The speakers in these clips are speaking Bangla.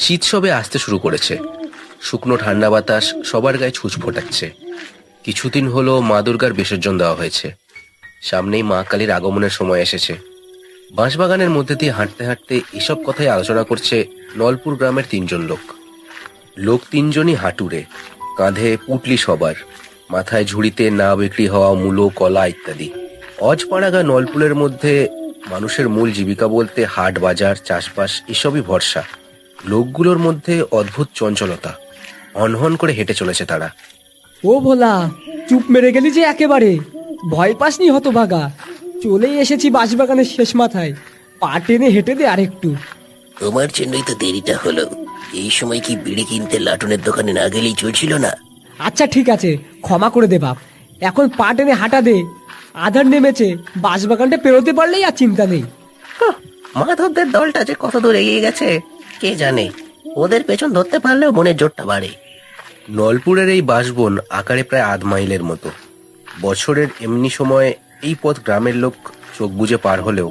শীত সবে আসতে শুরু করেছে। শুকনো ঠান্ডা বাতাস সবার গায়ে ছুঁচ ফোটাচ্ছে। কিছুদিন হলো মা দুর্গার বিসর্জন দেওয়া হয়েছে। সামনেই মা কালীর আগমনের সময় এসেছে। বাঁশবাগানের মধ্যে দিয়ে হাঁটতে হাঁটতে এসব কথাই আলোচনা করছে নলপুর গ্রামের তিনজন লোক। লোক তিনজনই হাঁটুরে, কাঁধে পুটলি সবার, মাথায় ঝুড়িতে না বিক্রি হওয়া মূলো, কলা ইত্যাদি। অজপাড়াগা নলপুলের মধ্যে মানুষের মূল জীবিকা বলতে হাট বাজার, চাষবাস, এসবই ভরসা। লোকগুলোর মধ্যে অদ্ভুত চঞ্চলতা। হনহন করে হেঁটে চলেছে তারা। ও ভোলা চুপ মেরে গেলি যে একেবারে। ভয় পাসনি হতভাগা। চলেই এসেছি বাঁশবাগানের শেষ মাথায়। পা টেনে হেঁটে দে আরেকটু। তোমার জন্যই তো দেরিটা হলো। এই সময় কি বিড়ি কিনতে লাটনের দোকানে না গেলেই চলছিল না? আচ্ছা ঠিক আছে। ক্ষমা করে দে বাপ। এখন পা টেনে হাঁটা দে। আধার নেমেছে। বাঁশবাগানটা পেরোতে পারলেই আর চিন্তা নেই। মাধবদের দলটা যে কত দূর এগিয়ে গেছে। কে জানে? ওদের পেছন ধরতে পারলেও মনের জোরটা বাড়ে। নলপুরের এই বাসবন আকারে প্রায় আধ মাইলের মতো। বছরের এমনি সময় এই পথ গ্রামের লোক চোখ বুজে পার হলেও,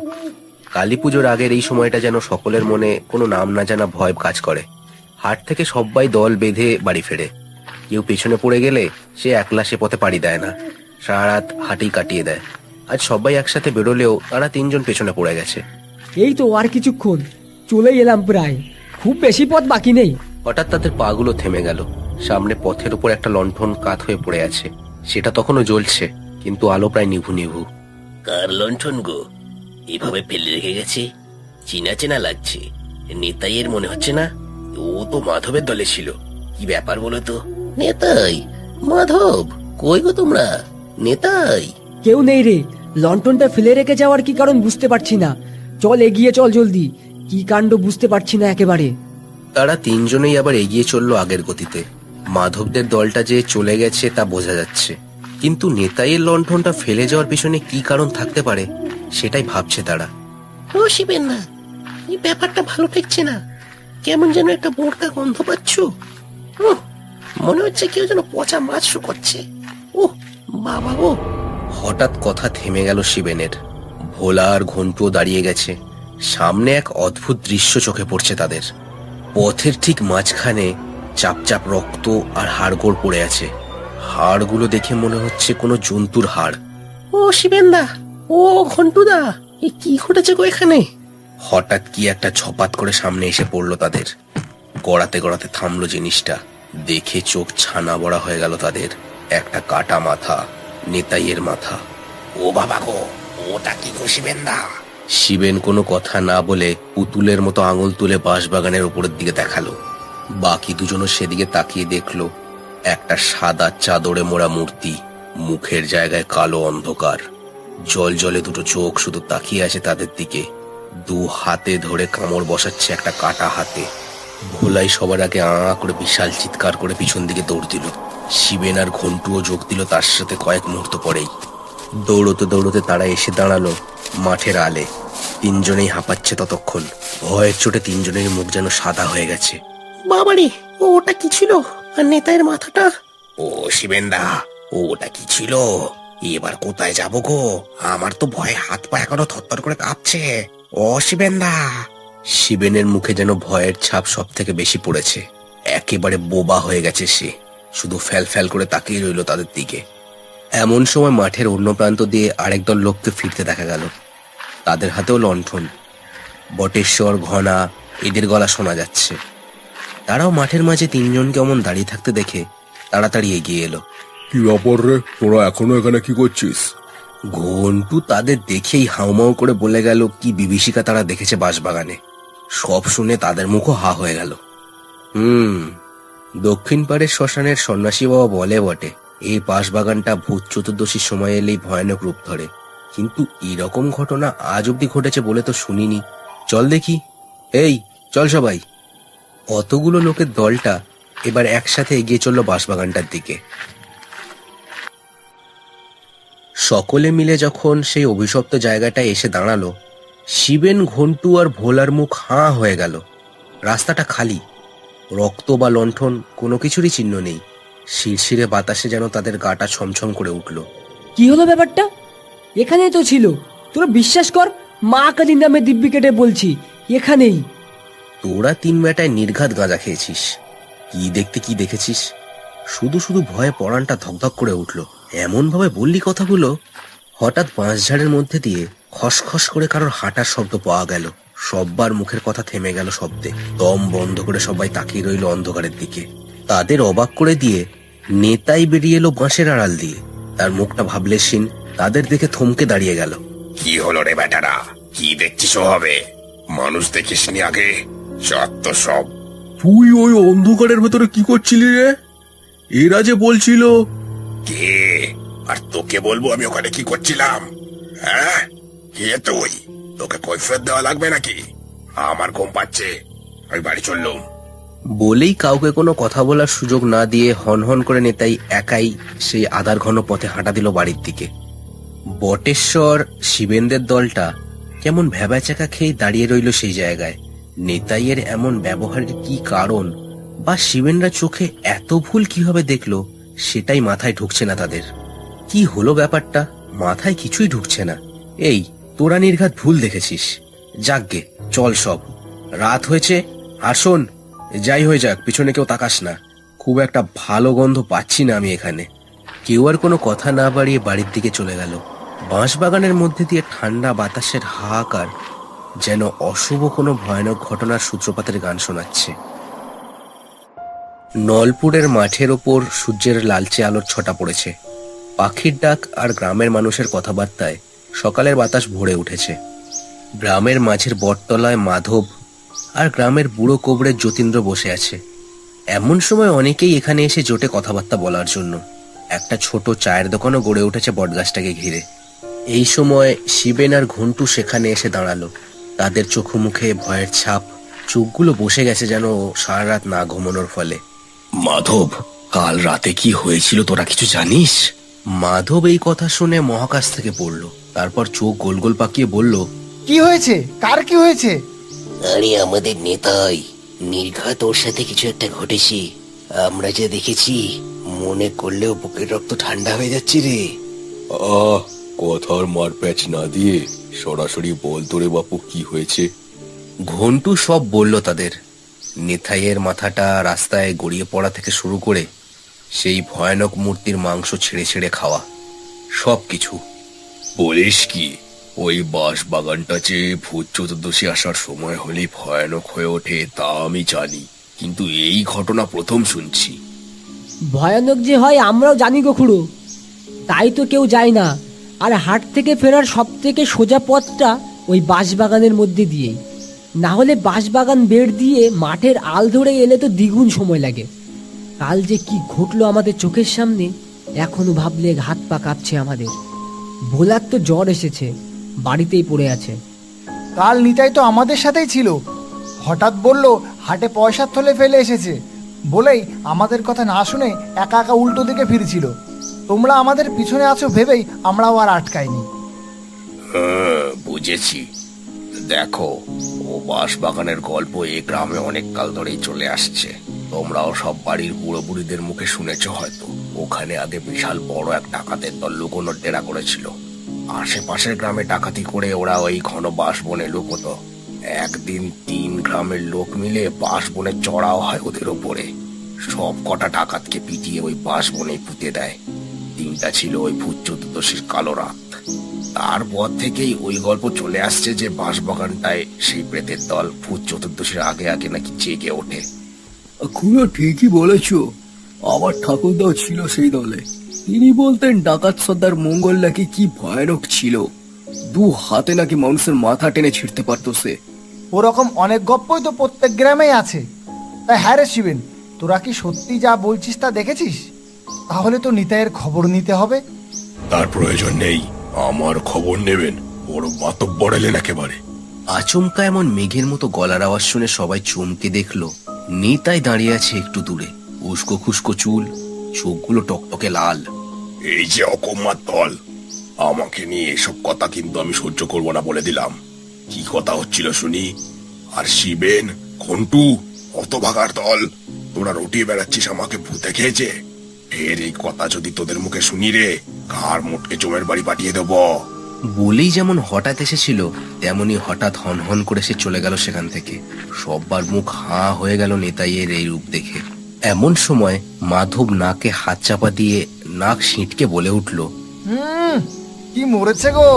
কালী পুজোর আগের এই সময়টা যেন সকলের মনে কোনো নাম না জানা ভয় কাজ করে। হাট থেকে সবাই দল বেঁধে বাড়ি ফেরে। কেউ পেছনে পড়ে গেলে সে একলা সে পথে পাড়ি দেয় না। সারা রাত হাটেই কাটিয়ে দেয়। আজ সবাই একসাথে বেরোলেও তারা তিনজন পেছনে পড়ে গেছে। এই তো আর কিছুক্ষণ। চলেই এলাম প্রায়। খুব বেশি পথ বাকি নেই। হঠাৎ তাদের পাগুলো থেমে গেল। সামনে পথের উপর একটা লণ্ঠন কাত হয়ে পড়ে আছে। সেটা তখনও জ্বলছে কিন্তু আলো প্রায় নিভু নিভু। কার লণ্ঠন গো? এভাবে ফেলে রেখে গেছে? চেনা চেনা লাগছে। নেতাইয়ের মনে হচ্ছে না? ও তো মাধবের দলে ছিল। কি ব্যাপার বলো তো? নেতাই মাধব কই গো তোমরা? নেতাই। কেউ নেই রে। লন্ঠনটা ফেলে রেখে যাওয়ার কি কারণ বুঝতে পারছি না। চল এগিয়ে চল জলদি। কি কাণ্ড বুঝতে পারছি না একেবারে। তারা তিনজনেই আবার এগিয়ে চলল আগের গতিতে। মাধবদের দলটা যে চলে গেছে তা বোঝা যাচ্ছে। কিন্তু নেতাইয়ের লণ্ঠনটা ফেলে যাওয়ার পিছনে কি কারণ থাকতে পারে সেটাই ভাবছে তারা। ও শিবেন না এই ব্যাপারটা ভালো ঠেকছে না। কেমন যেন একটা বোরকা গন্ধ পাচ্ছ। উহ, মনে হচ্ছে কেউ যেন পচা মাছ শুকোচ্ছে ও বাবা হঠাৎ কথা থেমে গেল শিবেনের। ভোলা আর ঘন্টুও দাঁড়িয়ে গেছে। সামনে এক অদ্ভুত দৃশ্য চোখে পড়ছে তাদের। পথের ঠিক মাঝখানে চাপচাপ রক্ত আর হাড়গোড় পড়ে আছে। হাড়গুলো দেখে মনে হচ্ছে কোনো জন্তুর হাড়। ও শিবেনদা! ও ঘন্টুদা! এ কি ঘটেছে গো এখানে? হঠাৎ কি একটা ছপাত করে সামনে এসে পড়ল তাদের। গড়াতে গড়াতে থামলো জিনিসটা। দেখে চোখ ছানা বড়া হয়ে গেল তাদের। একটা কাটা মাথা, নেতাইয়ের মাথা। ও বাবা গো, ওটা কি গো শিবেনদা? শিবেন কোনো কথা না বলে পুতুলের মতো আঙুল তুলে বাঁশবাগানের উপরের দিকে দেখাল। বাকি দুজনও সেদিকে তাকিয়ে দেখল, একটা সাদা চাদরে মোড়া মূর্তি, মুখের জায়গায় কালো অন্ধকার। জল জলে দুটো চোখ শুধু তাকিয়ে আছে তাদের দিকে। দু হাতে ধরে কামড় বসাচ্ছে একটা কাটা হাতে। ভোলাই সবার আগে আঁ করে বিশাল চিৎকার করে পিছন দিকে দৌড় দিল। শিবেন আর ঘন্টুও যোগ দিল তার সাথে কয়েক মুহূর্ত পরেই। দৌড়তে দৌড়তে তারা এসে দাঁড়াল। মাঠের আলে। তিনজনেই হাঁপাচ্ছে ততক্ষণ। ভয়ের চোটে তিনজনের মুখ যেন সাদা হয়ে গেছে। বাবারে ওটা কি ছিল? আর নেতাইয়ের মাথাটা? ও শিবেনদা ওটা কি ছিল? এবার কোথায় যাব গো? আমার তো ভয়ে হাত পা এখনও থরথর করে কাঁপছে। ও শিবেনদা। শিবেনের মুখে যেন ভয়ের ছাপ সব থেকে বেশি পড়েছে। একেবারে বোবা হয়ে গেছে সে। শুধু ফ্যাল ফ্যাল করে তাকিয়ে রইল তাদের দিকে। এমন সময় মাঠের অন্য প্রান্ত দিয়ে আরেক দল লোককে ফিরতে দেখা গেল। তাদের হাতেও লণ্ঠন। বটেশ্বর ঘনা এদের গলা শোনা যাচ্ছে। তারাও মাঠের মাঝে তিনজনকে অমন দাঁড়িয়ে থাকতে দেখে তাড়াতাড়ি এগিয়ে এলো। কি ব্যাপার রে? তোরা এখনও এখানে কি করছিস? ঘন্টু তাদের দেখেই হাউমাউ করে বলে গেল কি বিভীষিকা তারা দেখেছে বাঁশবাগানে? সব শুনে তাদের মুখও হা হয়ে গেল। হুম দক্ষিণ পাড়ের শ্মশানের সন্ন্যাসী বাবা বলে বটে। এই বাঁশবাগানটা ভূত চতুর্দশীর সময় এলেই ভয়ানক রূপ ধরে। কিন্তু এরকম ঘটনা আজ অব্দি ঘটেছে বলে তো শুনিনি। চল দেখি। এই, চল সবাই। অতগুলো লোকের দলটা এবার একসাথে এগিয়ে চলল বাঁশবাগানটার দিকে। সকলে মিলে যখন সেই অভিশপ্ত জায়গাটায় এসে দাঁড়াল, শিবেন, ঘন্টু আর ভোলার মুখ হাঁ হয়ে গেল। রাস্তাটা খালি। রক্ত বা লণ্ঠন কোনো কিছুরই চিহ্ন নেই। শিরশিরে বাতাসে যেন তাদের গাটা ছমছম করে উঠল। কি হলো ব্যাপারটা? এখানেই তো ছিল। তোরা বিশ্বাস কর মা কালী নামে দিব্যি কেটে বলছি এখানেই। তোরা তিন বেটায় নির্ঘাত গাঁজা খেয়েছিস। কি দেখতে কি দেখেছিস? শুধু শুধু ভয়ে পরানটা ধকধক করে উঠল। এমন ভাবে বললি কথাগুলো হঠাৎ বাঁশঝাড়ের মধ্যে দিয়ে খসখস করে কারোর হাঁটার শব্দ পাওয়া গেল। সব্বার মুখের কথা থেমে গেল শব্দে। দম বন্ধ করে সবাই তাকিয়ে রইল অন্ধকারের দিকে। তাদের অবাক করে দিয়ে নেতাই বেরিয়ে এলো বাঁশের আড়াল দিয়ে। তার মুখটা ভাবলেশীন তাদের দেখে থমকে দাঁড়িয়ে গেল। কি হলো রে বেটারা? কি দেখছিস হবে মানুষ দেখিসনি আগে? যত সব। তুই ওই অন্ধকারের ভেতরে কি করছিলি রে? এরা যে বলছিল কে? আর তোকে বলব আমি ওখানে কি করছিলাম? হ্যাঁ? কে তুই? তোকে কৈফিয়ত দেওয়া লাগবে নাকি? আমার ঘুম পাচ্ছে। আমি বাড়ি চললুম। বলেই কাউকে কোনো কথা বলার সুযোগ না দিয়ে হনহন করে নেতাই একাই সেই আধার ঘন পথে হাঁটা দিল বাড়ির দিকে। বটেশ্বর শিবেন্দ্রের দলটা কেমন ভ্যাবাচাকা খেয়ে দাঁড়িয়ে রইল সেই জায়গায়। নেতাইয়ের এমন ব্যবহারের কি কারণ বা শিবেনরা চোখে এত ভুল কীভাবে দেখল সেটাই মাথায় ঢুকছে না তাদের। কি হলো ব্যাপারটা? মাথায় কিছুই ঢুকছে না। এই, তোরা নির্ঘাত ভুল দেখেছিস। যাকগে চল সব। রাত হয়েছে, আর শোন যাই হয়ে যাক, পিছনে কেউ তাকাস না। খুব একটা ভালো গন্ধ পাচ্ছি না আমি এখানে। কেউ আর কোনো কথা না বাড়িয়ে বাড়ির দিকে চলে গেল। বাঁশবাগানের মধ্যে দিয়ে ঠান্ডা বাতাসের হাহাকার যেন অশুভ কোনো ভয়ানক ঘটনার সূত্রপাতের গান শোনাচ্ছে। নলপুরের মাঠের ওপর সূর্যের লালচে আলোর ছটা পড়েছে। পাখির ডাক আর গ্রামের মানুষের কথাবার্তায় সকালের বাতাস ভরে উঠেছে। গ্রামের মাঝের বটতলায় মাধব আর গ্রামের বুড়ো কোবরের যতীন্দ্র বসে আছে। এমন সময় অনেকেই এখানে এসে জোটে কথাবার্তা বলার জন্য। একটা ছোট চায়ের দোকানও গড়ে উঠেছে বটগাছটাকে ঘিরে। এই সময় শিবেন আর ঘন্টু সেখানে এসে দাঁড়াল। তাদের চোখু মুখে ভয়ের ছাপ চোখগুলো বসে গেছে যেন সারা রাত না ঘুমানোর ফলে। মাধব কাল রাতে কি হয়েছিল তোরা কিছু জানিস? মাধব এই কথা শুনে মহাকাশ থেকে পড়ল। তারপর চোখ গোল গোল পাকিয়ে বলল কি হয়েছে? কার কি হয়েছে? আরে আমাদের নেতাই। নির্ঘাত ওর সাথে কিছু একটা ঘটেছে। আমরা যে দেখেছি মনে করলেও বুকের রক্ত ঠান্ডা হয়ে যাচ্ছে রে। আহ কথার মারপ্যাচ না দিয়ে সরাসরি বল তোরে বাপু কি হয়েছে? ঘন্টু সব বলল তাদের। নেথাইয়ের মাথাটা রাস্তায় গড়িয়ে পড়া থেকে শুরু করে সেই ভয়ানক মূর্তির মাংস ছেড়ে ছেড়ে খাওয়া। সব কিছু বলিস কি? ওই বাঁশ বাগানটা যে ভূত চতুর্দশী আসার সময় হলেই ভয়ানক হয়ে ওঠে, তা আমি জানি। কিন্তু এই ঘটনা প্রথম শুনছি। ভয়ানক যে হয়, আমরাও জানি গো খুড়ো। তাই তো কেউ যায় না। আর হাট থেকে ফেরার সব থেকে সোজা পথটা ওই বাঁশবাগানের মধ্যে দিয়েই। না হলে বাঁশবাগান বেড় দিয়ে মাঠের আল ধরে এলে তো দ্বিগুণ সময় লাগে। কাল যে কি ঘটলো আমাদের চোখের সামনে, এখনও ভাবলে হাত পা কাঁপছে আমাদের। ভোলার তো জ্বর এসেছে। বাড়িতেই পড়ে আছে। কাল নিতাই তো আমাদের সাথেই ছিল। হঠাৎ বলল হাটে পয়সার থলে ফেলে এসেছে। বলেই আমাদের কথা না শুনে একা একা উল্টো দিকে ফিরছিল। তোমরা আমাদের পিছনে আছো ভেবেই আমরাও আর আটকাইনি। হ্যাঁ, বুঝেছি। দেখো ও বাঁশ বাগানের গল্প এই গ্রামে অনেক কাল ধরেই চলে আসছে। তোমরাও সব বাড়ির বুড়ো বুড়িদের মুখে শুনেছ হয়তো। ওখানে আগে বিশাল বড় এক ডাকাতের দল লুকোনোর ডেরা করেছিল। আশেপাশের গ্রামে ডাকাতি করে ওরা ওই ঘন বাঁশ বনে লুকোতো। একদিন তিন গ্রামের লোক মিলে বাঁশ বনে চড়াও হয় ওদের ওপরে। সব কটা ডাকাতকে পিটিয়ে ওই বাঁশ বনে পুঁতে দেয়। দিনটা ছিল ওই ভূত চতুর্দশীর কালো রাত। তারপর থেকেই ওই গল্প চলে আসছে যে বাঁশবাগানটায় সেই প্রেতের দল ভূত চতুর্দশীর আগে আগে নাকি জেগে ওঠে। খুড়ো ঠিকই বলেছ। আমার ঠাকুরদাও ছিল সেই দলে। তিনি বলতেন ডাকাত সর্দার মঙ্গল নাকি কি ভয়ানক ছিল। দু হাতে নাকি মানুষের মাথা টেনে ছিঁড়তে পারতো সে। ওরকম অনেক গপ্পই তো প্রত্যেক গ্রামেই আছে। তাই হ্যাঁ রে শিবেন তোরা কি সত্যি যা বলছিস তা দেখেছিস? তাহলে তো নিতাইয়ের খবর নিতে হবে। তার প্রয়োজন নেই আমার খবর নেবেন। বড় মাতব্বর এলেন একেবারে। আচমকা এমন মেঘের মতো গলার আওয়াজ শুনে সবাই চমকে দেখল। নিতাই দাঁড়িয়ে আছে একটু দূরে। উস্কো খুস্কো চুল চোখগুলো টকটকে লাল। এই যে অকম্মার দল, আমাকে নিয়ে এসব কথা কিন্তু আমি সহ্য করব না বলে দিলাম। কি কথা হচ্ছিল শুনি? আর শিবেন, ঘন্টু অত ভাগার দল, তোরা রটিয়ে বেড়াচ্ছিস আমাকে ভূতে খেয়েছে? ফের এই কথা যদি তোদের মুখে শুনি রে, কার মোটকে জমের বাড়ি পাঠিয়ে দেব? বলেই যেমন হঠাৎ এসেছিল, তেমনি হঠাৎ হন হন করে সে চলে গেল সেখান থেকে। সব্বার মুখ হা হয়ে গেল নেতাইয়ের এই রূপ দেখে। এমন সময় মাধব নাকে হাত চাপা দিয়ে নাক সিঁটকে বলে উঠল হুম কি মরেছে গো?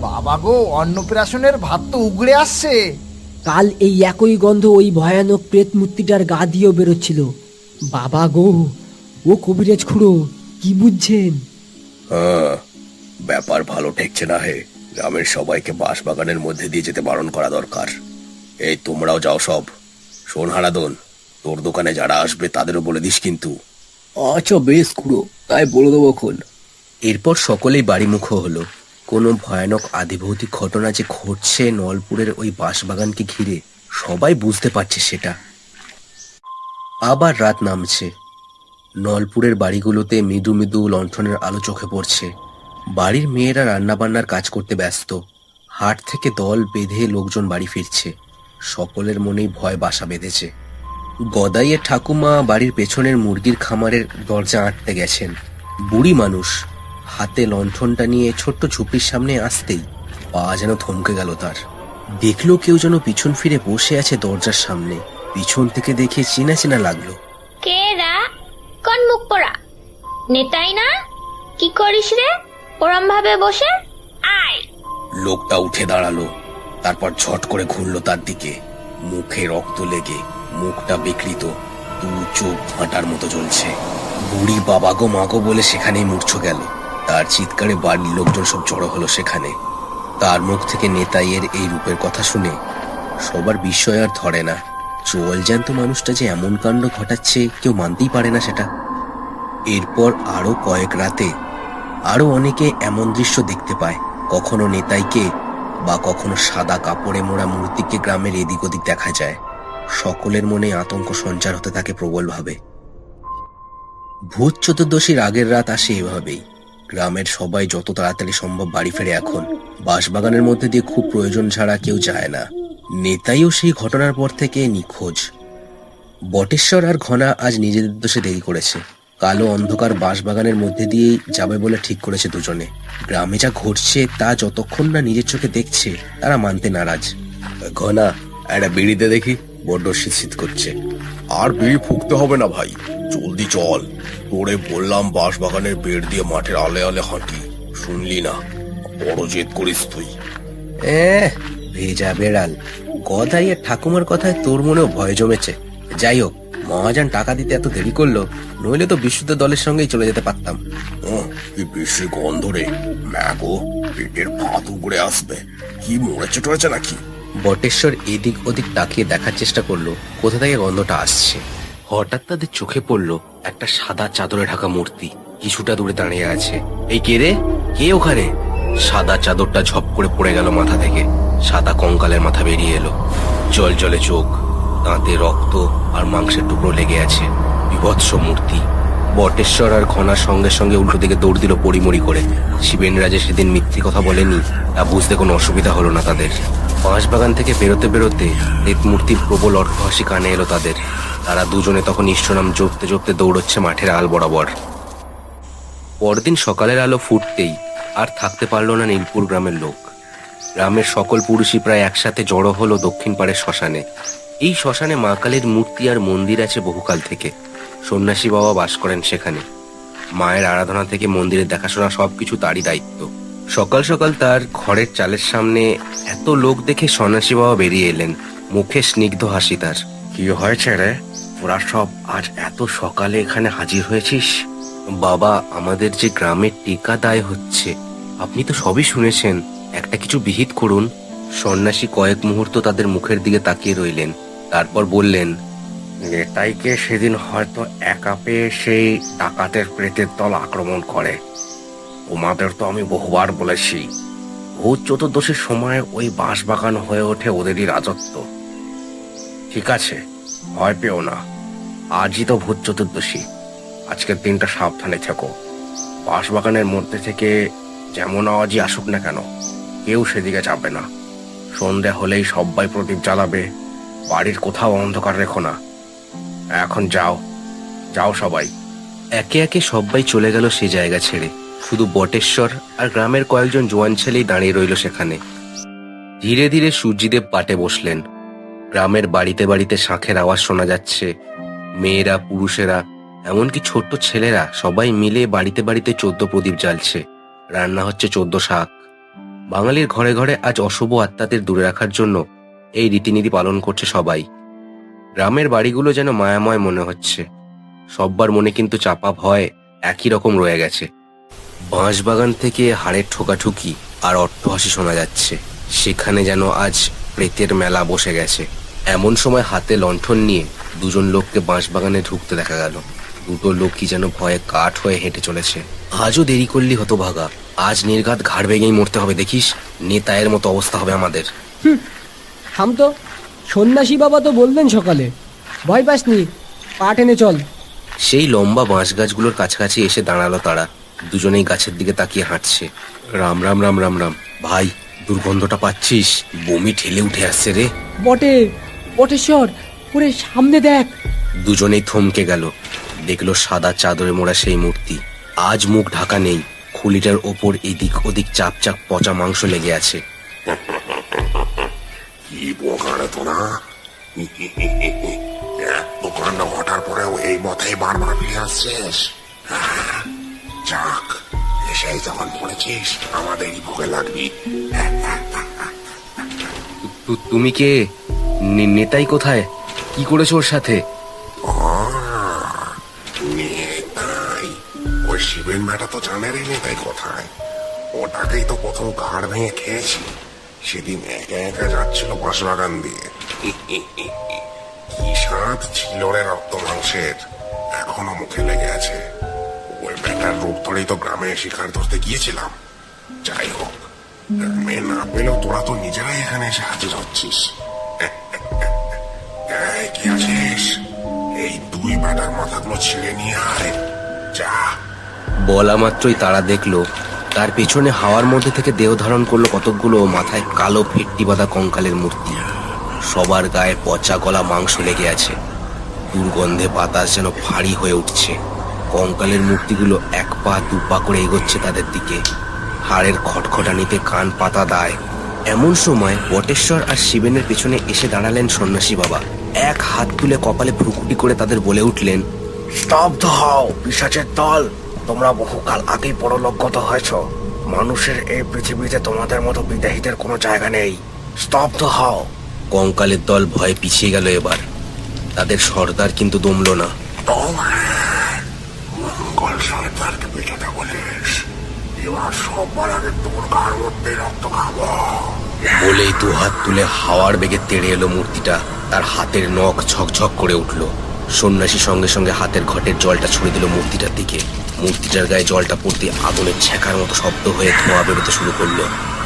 বাবা গো অন্নপ্রাশনের ভাত তো উগড়ে আসছে। কাল এই একই গন্ধ ওই ভয়ানক প্রেত মূর্তিটার গা দিয়েও বেরোচ্ছিল। বাবা গো ও কবিরাজ খুড়ো কি বুঝছেন? হ্যাঁ ব্যাপার ভালো ঠেকছে না হে। গ্রামের সবাইকে বাঁশ বাগানের মধ্যে দিয়ে যেতে বারণ করা দরকার। এই তোমরাও যাও সব। শোন হারাদন তোর দোকানে যারা আসবে তাদেরও বলে দিস কিন্তু। আচ্ছা বেশ খুড়ো তাই বলে দেবো এখন। এরপর সকলেই বাড়িমুখো হলো। কোনো ভয়ানক আদিভৌতিক ঘটনা যে ঘটছে নলপুরের ওই বাঁশবাগানকে ঘিরে, সবাই বুঝতে পারছে সেটা। আবার রাত নামছে। নলপুরের বাড়িগুলোতে মৃদু মৃদু লণ্ঠনের আলো চোখে পড়ছে। বাড়ির মেয়েরা রান্নাবান্নার কাজ করতে ব্যস্ত। হাট থেকে দল বেঁধে লোকজন বাড়ি ফিরছে। সকলের মনেই ভয় বাসা বেঁধেছে। গদাইয়ের ঠাকুমা বাড়ির পেছনের মুরগির খামারের দরজা আটতে গেছেন। বুড়ি মানুষ হাতে লণ্ঠনটা নিয়ে ছোট্ট ঝুপড়ির সামনে আসতেই পা যেন থমকে গেল তার। দেখল কেউ যেন পিছন ফিরে বসে আছে দরজার সামনে। পিছন থেকে দেখে চেনা চেনা লাগল। কে রা? কোন মুখ পড়া? নেতাই না? কি করিস রে? ওরম ভাবে বসে? আয়। লোকটা উঠে দাঁড়াল তারপর ঝট করে ঘুরলো তার দিকে। মুখে রক্ত লেগে মুখটা বিকৃত, দু চোখ ফাটার মতো জ্বলছে। বুড়ি বাবা গো মাগো বলে সেখানেই মূর্ছ গেল। তার চিৎকারে বাড়ির লোকজন সব জড়ো হলো সেখানে। তার মুখ থেকে নেতাইয়ের এই রূপের কথা শুনে সবার বিস্ময় আর ধরে না। চোল জ্যান্ত মানুষটা যে এমন কাণ্ড ঘটাচ্ছে, কেউ মানতেই পারে না সেটা। এরপর আরও কয়েক রাতে আরও অনেকে এমন দৃশ্য দেখতে পায়। কখনো নেতাইকে বা কখনো সাদা কাপড়ে মোড়া মূর্তিকে গ্রামের এদিক ওদিক দেখা যায়। সকলের মনে আতঙ্ক সঞ্চার হতে থাকে প্রবলভাবে। ভূত চতুর্দশীর আগের রাত আসে এভাবেই। গ্রামের সবাই যত তাড়াতাড়ি সম্ভব বাড়ি ফেরে এখন। বাঁশবাগানের মধ্যে দিয়ে খুব প্রয়োজন ছাড়া কেউ যায় না। নেতাইও সেই ঘটনার পর থেকে নিখোঁজ। বটেশ্বর আর ঘনা আজ নিজেদের দোষে দেরি করেছে। কালো অন্ধকার বাঁশবাগানের মধ্যে দিয়েই যাবে বলে ঠিক করেছে দুজনে। গ্রামে যা ঘটছে তা যতক্ষণ না নিজের চোখে দেখছে, তারা মানতে নারাজ। ঘনা, একটা বিড়িতে দেখি। বড্ড শীত করছে। আর বিড়ি ফুকতে হবে না ভাই। জলদি চল। তোরে বললাম বাঁশ বাগানের বেড় দিয়ে মাঠের আলে আলে হাঁটি। শুনলি না? বড় জেদ করিস তুই। এ ভেজা বেড়াল। গদাইয়ের ঠাকুমার কথায় তোর মনেও ভয় জমেছে। যাই হোক মহাজন টাকা দিতে এত দেরি করল নইলে তো বিশুদ্ধ দলের সঙ্গেই চলে যেতে পারতাম। বেশি গন্ধ রে। ম্যাগো পেটের ভাত উপরে আসবে। কি মরেছে টরেছে নাকি? বটেশ্বর এদিক ওদিক তাকিয়ে দেখার চেষ্টা করল, কোথা থেকে গন্ধটা আসছে। হঠাৎ তাদের চোখে পড়ল একটা সাদা চাদরে ঢাকা মূর্তি, কিছুটা দূরে দাঁড়িয়ে আছে। এই কে রে? কে ওখানে? সাদা চাদরটা ঝপ করে পড়ে গেল মাথা থেকে। সাদা কঙ্কালের মাথা বেরিয়ে এলো। জল জলে চোখ, দাঁতে রক্ত আর মাংসের টুকরো লেগে আছে। বিভৎস মূর্তি। বটেশ্বর আর ঘনার সঙ্গে সঙ্গে উল্টো দিকে দৌড় দিল পরিমরি করে। শিবেন রাজে সেদিন মিথ্যে কথা বলেনি, তা বুঝতে কোনো অসুবিধা হলো না তাদের। বাঁশবাগান থেকে বেরোতে বেরোতে দেব মূর্তির প্রবল অট্টহাসি কানে এলো তাদের। তারা দুজনে তখন ইষ্টনাম জপতে জপতে দৌড়চ্ছে মাঠের আল বরাবর। পরদিন সকালের আলো ফুটতেই আর থাকতে পারল না নীলপুর গ্রামের লোক। গ্রামের সকল পুরুষই প্রায় একসাথে জড়ো হলো দক্ষিণ পাড়ের শ্মশানে। এই শ্মশানে মা কালীর মূর্তি আর মন্দির আছে বহুকাল থেকে। সন্ন্যাসী বাবা বাস করেন সেখানে। মায়ের আরাধনা থেকে মন্দিরের দেখাশোনা সবকিছু তারই দায়িত্ব। সকাল সকাল তার ঘরের চালের সামনে এত লোক দেখে সন্ন্যাসী বাবা বেরিয়ে এলেন। মুখে স্নিগ্ধ হাসি তার। কি হয়েছে রে? ওরা সব আজ এত সকালে এখানে হাজির হয়েছিস? বাবা আমাদের যে গ্রামের টিকা দায় হচ্ছে। আপনি তো সবই শুনেছেন। একটা কিছু বিহিত করুন। সন্ন্যাসী কয়েক মুহূর্ত তাদের মুখের দিকে তাকিয়ে রইলেন। তারপর বললেন নেতাইকে সেদিন হয়তো একা পেয়ে সেই ডাকাতের প্রেতের দল আক্রমণ করে? তোমাদের তো আমি বহুবার বলেছি, ভূত চতুর্দশীর সময় ওই বাঁশবাগান হয়ে ওঠে ওদেরই রাজত্ব। ঠিক আছে, ভয় পেও না, আজই তো ভূত চতুর্দশী, আজকের দিনটা সাবধানে থেকো। বাঁশবাগানের মধ্যে থেকে যেমন আওয়াজই আসুক না কেন, কেউ সেদিকে যাবে না। সন্ধে হলেই সবাই প্রদীপ জ্বালাবে, বাড়ির কোথাও অন্ধকার রেখো না। এখন যাও যাও সবাই। একে একে সবাই চলে গেল সে জায়গা ছেড়ে। শুধু বটেশ্বর আর গ্রামের কয়েকজন জোয়ান ছেলেই দাঁড়িয়ে রইল সেখানে। ধীরে ধীরে সূর্যিদেব পাটে বসলেন। গ্রামের বাড়িতে বাড়িতে শাঁখের আওয়াজ শোনা যাচ্ছে। মেয়েরা, পুরুষেরা, এমনকি ছোট্ট ছেলেরা সবাই মিলে বাড়িতে বাড়িতে চোদ্দ প্রদীপ জ্বালছে। রান্না হচ্ছে চোদ্দ শাক। বাঙালির ঘরে ঘরে আজ অশুভ আত্মাদের দূরে রাখার জন্য এই রীতিনীতি পালন করছে সবাই। গ্রামের বাড়িগুলো যেন মায়াময় মনে হচ্ছে। সব্বার মনে কিন্তু চাপা ভয় একই রকম রয়ে গেছে। বাঁশবাগান থেকে হাড়ের ঠোকাঠুকি আর অট্টহাসি শোনা যাচ্ছে। সেখানে যেন আজ প্রেতের মেলা বসে গেছে। এমন সময় হাতে লণ্ঠন নিয়ে দুজন লোককে বাঁশবাগানে ঢুকতে দেখা গেল। দুটো লোকই যেন ভয়ে কাঠ হয়ে হেঁটে চলেছে। আজও দেরি করলি হতো ভাগা আজ নির্ঘাত ঘাড় ভেঙেই মরতে হবে দেখিস? নেতায়ের মতো অবস্থা হবে আমাদের। থাম তো। সন্ন্যাসী বাবা তো বলবেন সকালে। ভয় পাসনি পা টেনে চল। সেই লম্বা বাঁশ গাছগুলোর কাছাকাছি এসে দাঁড়াল তারা। দুজনেই গাছের দিকে তাকিয়ে হাঁটছে। রাম রাম রাম রাম রাম। ভাই দুর্গন্ধটা পাচ্ছিস? বমি ঠেলে উঠে আসছে রে। বটে বটেশ্বর ওরে সামনে দেখ। দুজনেই থমকে গেল। দেখল সাদা চাদরে মোড়া সেই মূর্তি। আজ মুখ ঢাকা নেই। খুলিটার ওপর এদিক ওদিক চাপ চাপ পচা মাংস লেগে আছে। কি বোকারে তোরা? এত কাণ্ড ঘটার পরেও এই মতেই বারবার ফিরে আসছিস? যাক এসেই যখন পড়েছিস আমাদেরই ভোগে লাগবি। তুমি কে? নেতাই কোথায়? কি করেছ ওর সাথে? নেতাই। ওই শিবেন বেটা তো জানে রে নেতাই কোথায়। ওটাকেই তো প্রথম ঘাড় ভেঙে খেয়েছি। সেদিন একা একা যাচ্ছিল বাঁশবাগান দিয়ে। কি স্বাদ ছিল রে রক্ত মাংসের। এখনও মুখে লেগে আছে। বেটার রূপ ধরেই তো গ্রামে শিকার ধরতে গিয়েছিলাম। যাই হোক, গ্রামে না পেলেও তোরা তো নিজেরাই এখানে এসে হাজির হচ্ছিস কি আছিস? এই দুই বেটার মাথাগুলো ছিঁড়ে নিয়ে আয়। যা। বলা মাত্রই তারা দেখল, তার পেছনে হাওয়ার মধ্যে থেকে দেহ ধারণ করল কতকগুলো মাথায় কালো ফেট্টি বাঁধা কঙ্কালের মূর্তি। সবার গায়ে পচা গলা মাংস লেগে আছে। দুর্গন্ধে বাতাস যেন ভারী হয়ে উঠছে। কঙ্কালের মূর্তিগুলো এক পা, দু পা করে এগোচ্ছে তাদের দিকে। হাড়ের খটখটানিতে কান পাতা দায়। এমন সময় বটেশ্বর আর শিবেনের পেছনে এসে দাঁড়ালেন সন্ন্যাসী বাবা। এক হাত তুলে কপালে ভ্রুকুটি করে তাদের বলে উঠলেন, স্তব্ধ হও পিসাচের দল! তোমরা বহুকাল আগেই পরলোকগত হয়েছ। মানুষের এই পৃথিবীতে তোমাদের মতো বিদেহীদের কোনো জায়গা নেই। স্তব্ধ হও! কঙ্কালের দল ভয়ে পিছিয়ে গেল এবার। তাদের সর্দার কিন্তু দমল না। মঙ্গল সর্দারকে পেটাতে বলিস এবার আগে তোর ঘর মধ্যে রক্ত খাব। বলেই দু হাত তুলে হাওয়ার বেগে তেড়ে এলো মূর্তিটা। তার হাতের নখ ঝকঝক করে উঠল। সন্ন্যাসী সঙ্গে সঙ্গে হাতের ঘটের জলটা ছুড়ে দিল মূর্তিটার দিকে। মূর্তিটার গায়ে জলটা পড়তে আগুনের ছেঁকার মতো শব্দ হয়ে ধোঁয়া বেরোতে শুরু করল।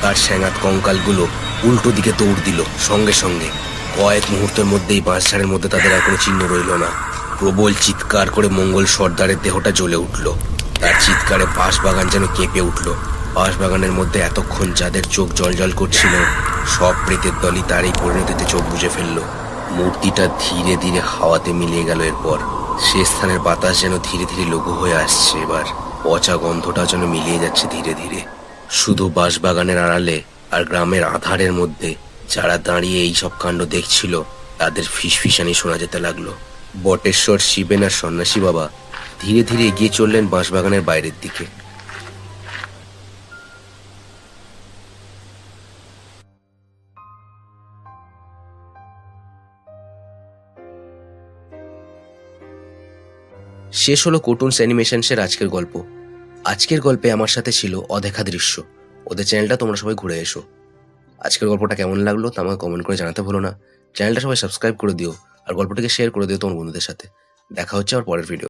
তার স্যাঙাত কঙ্কালগুলো উল্টো দিকে দৌড় দিল সঙ্গে সঙ্গে। কয়েক মুহূর্তের মধ্যেই বাঁশঝাড়ের মধ্যে তাদের আর কোনো চিহ্ন রইল না। প্রবল চিৎকার করে মঙ্গল সর্দারের দেহটা জ্বলে উঠল। তার চিৎকারে বাঁশবাগান যেন কেঁপে উঠল। বাঁশবাগানের মধ্যে এতক্ষণ যাদের চোখ জলজল করছিল, সব প্রেতের দলই তার এই পরিণতিতে চোখ বুঝে ফেলল। মূর্তিটা ধীরে ধীরে হাওয়াতে মিলিয়ে গেল এরপর। সে স্থানের বাতাস যেন ধীরে ধীরে লঘু হয়ে আসছে এবার। পচা গন্ধটা যেন মিলিয়ে যাচ্ছে ধীরে ধীরে। শুধু বাঁশবাগানের আড়ালে আর গ্রামের আধারের মধ্যে যারা দাঁড়িয়ে এই সব কাণ্ড দেখছিল, তাদের ফিসফিসানি শোনা যেতে লাগল। বটেশ্বর, শিবেন আর সন্ন্যাসী বাবা ধীরে ধীরে এগিয়ে চললেন বাঁশবাগানের বাইরের দিকে। শেষ হলো কোটুনস অ্যানিমেশনসের আজকের গল্প। আজকের গল্পে আমার সাথে ছিল অদেখা দৃশ্য। ওদের চ্যানেলটা তোমরা সবাই ঘুরে এসো। আজকের গল্পটা কেমন লাগল তা আমাকে কমেন্ট করে জানাতে ভুলো না। চ্যানেলটা সবাই সাবস্ক্রাইব করে দিও। আর গল্পটাকে শেয়ার করে দিও তোমার বন্ধুদের সাথে। দেখা হচ্ছে আর পরের ভিডিও